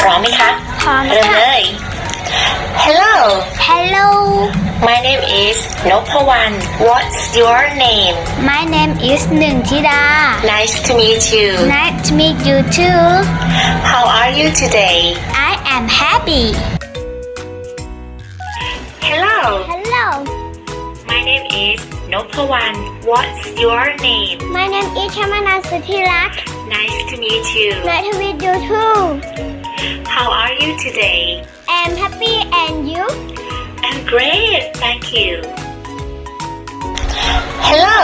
พร้อมไหมคะ พร้อม เริ่ม ค่ะ เลย Hello Hello my name is Nopawan what's your name my name is หนึ่งธิดา nice to meet you Nice to meet you too how are you today I am happy Hello Hello my name is Nopawan what's your name my name is ชมานาสุธิรัก nice to meet you Nice to meet you too how are you today I'm happy and you I'm great thank you Hello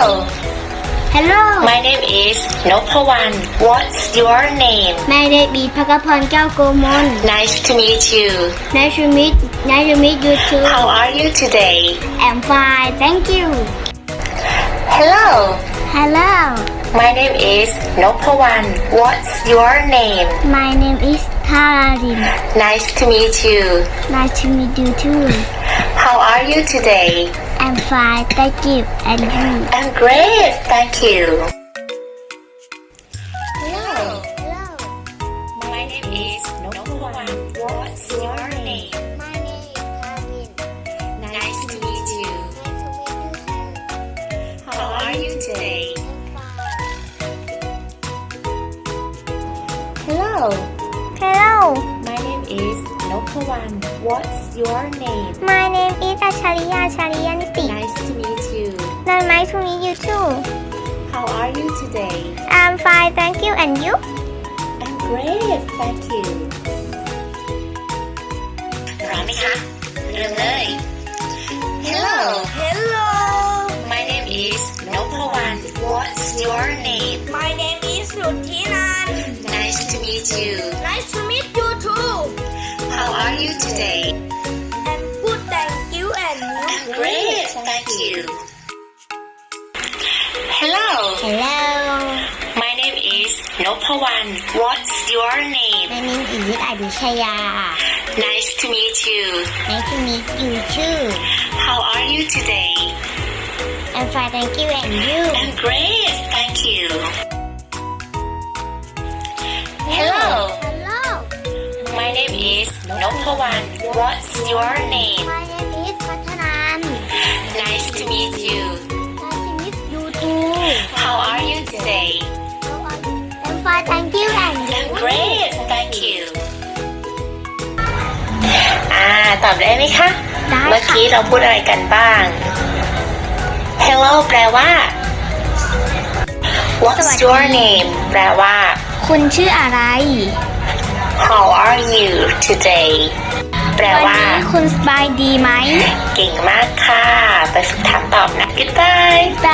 Hello my name is Nopawan what's your name My name is ภกพรแก้วโกมล nice to meet you Nice to meet Nice to meet you too how are you today I'm fine thank you Hello Hello My name is Nopawan. What's your name? My name is Tharadin Nice to meet you. Nice to meet you too How are you today? I'm fine thank you and you I'm great, thank you. Hello, Hello. my name is Nopawan. What's your name? My name is อัชริยาชาริยานิติ Nice to meet you. Nice to meet you too. How are you today? I'm fine, thank you. And you? I'm great, thank you. พร้อมไหมคะ เริ่มเลย Hello, Hello. my name is Nopawan. What's your name? My name is Sutinan. Nice to meet you. Nice to meet you too. How are you today? I'm good, thank you. And you? I'm great, thank you. Hello, Hello. my name is Nopawan. What's your name? My name is Adishaya. Nice to meet you. Nice to meet you too. How are you today? I'm fine, thank you. And you? I'm great, thank you. Name is Nopawan. What's your name? My name is Pathanan. Nice to meet you. Nice to meet you too. How are you today? I'm fine, thank you. And you? I'm great, thank you. อ่าตอบได้ไหมคะได้เมื่อค่ะกี้เราพูดอะไรกันบ้าง Hello แปลว่า What's your name แปลว่า คุณชื่ออะไร How are you today แปลวันว่า นี้คุณสบายดีไหมเก่งมากค่ะ ไปฝึกถามตอบนะคิดไปไป